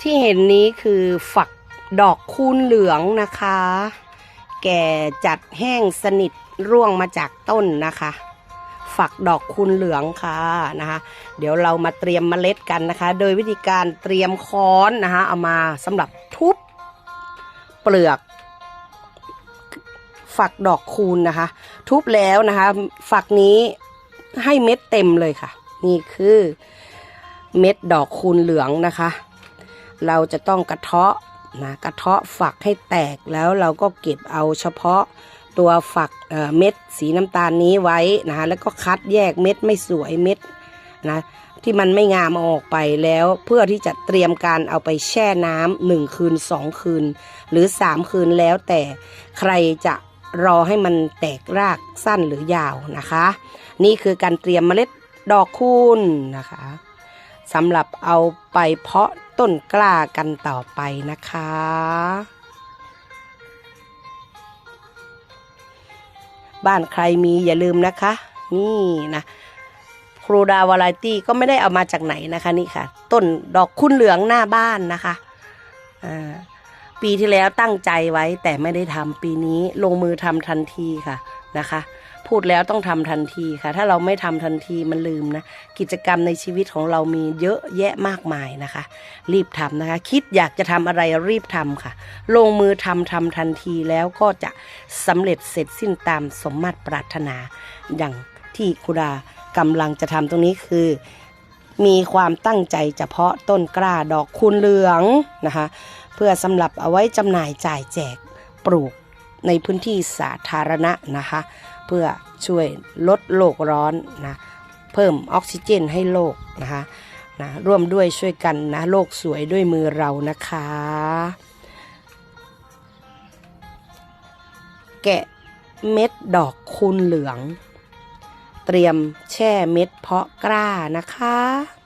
ที่เห็นนี้คือฝักดอกคูณเหลืองนะคะ แก่จัดแห้งสนิทร่วงมาจากต้นนะคะ ฝักดอกคูณเหลืองค่ะนะคะ เดี๋ยวเรามาเตรียมเมล็ดกันนะคะ โดยวิธีการเตรียมค้อนนะคะเอามาสำหรับทุบเปลือก ฝักดอกคูณนะคะ ทุบแล้วนะคะ ฝักนี้ให้เม็ดเต็มเลยค่ะ นี่คือเม็ดดอกคูณเหลืองนะคะ เราจะต้องกระเทาะนะกระเทาะฝักให้แตกแล้วเราก็เก็บเอาเฉพาะตัวฝักเเม็ดสีน้ำตาลนี้ไว้นะคะแล้วก็คัดแยกเม็ดไม่สวยเม็ดนะที่มันไม่งามเอาออกไปแล้วเพื่อที่จะเตรียมการเอาไปแช่น้ำหนึ่งคืนสองคืน หรือสามคืนแล้วแต่ใครจะรอให้มันแตกรากสั้นหรือยาวนะคะ นี่คือการเตรียมเมล็ดดอกคูณนะคะสำหรับเอาไปเพาะ ต้นกล้ากันต่อไปนะคะ บ้านใครมีอย่าลืมนะคะ นี่นะครูดาวาไรตี้ก็ไม่ได้เอามาจากไหนนะคะนี่ค่ะ ต้นดอกคุณเหลืองหน้าบ้านนะคะอ่าปีที่แล้วตั้งใจไว้แต่ไม่ได้ทำปีนี้ลงมือทำทันทีค่ะนะคะ พูดแล้วต้องทำทันทีค่ะ ถ้าเราไม่ทำทันทีมันลืมนะ กิจกรรมในชีวิตของเรามีเยอะแยะมากมายนะคะ รีบทำนะคะ คิดอยากจะทำอะไรรีบทำค่ะ ลงมือทำทำทันทีแล้วก็จะสำเร็จเสร็จสิ้นตามสมมาตรปรารถนา อย่างที่ครูดากำลังจะทำตรงนี้คือมีความตั้งใจเฉพาะต้นกล้าดอกคูณเหลืองนะคะ เพื่อสำหรับเอาไว้จำหน่ายจ่ายแจกปลูก ในพื้นที่สาธารณะนะคะ เพื่อช่วยลดโลกร้อนนะเพิ่มออกซิเจนให้โลกนะคะนะร่วมด้วยช่วยกันนะโลกสวยด้วยมือเรานะคะ แกะเม็ดดอกคูณเหลือง เตรียมแช่เม็ดเพาะกล้านะคะ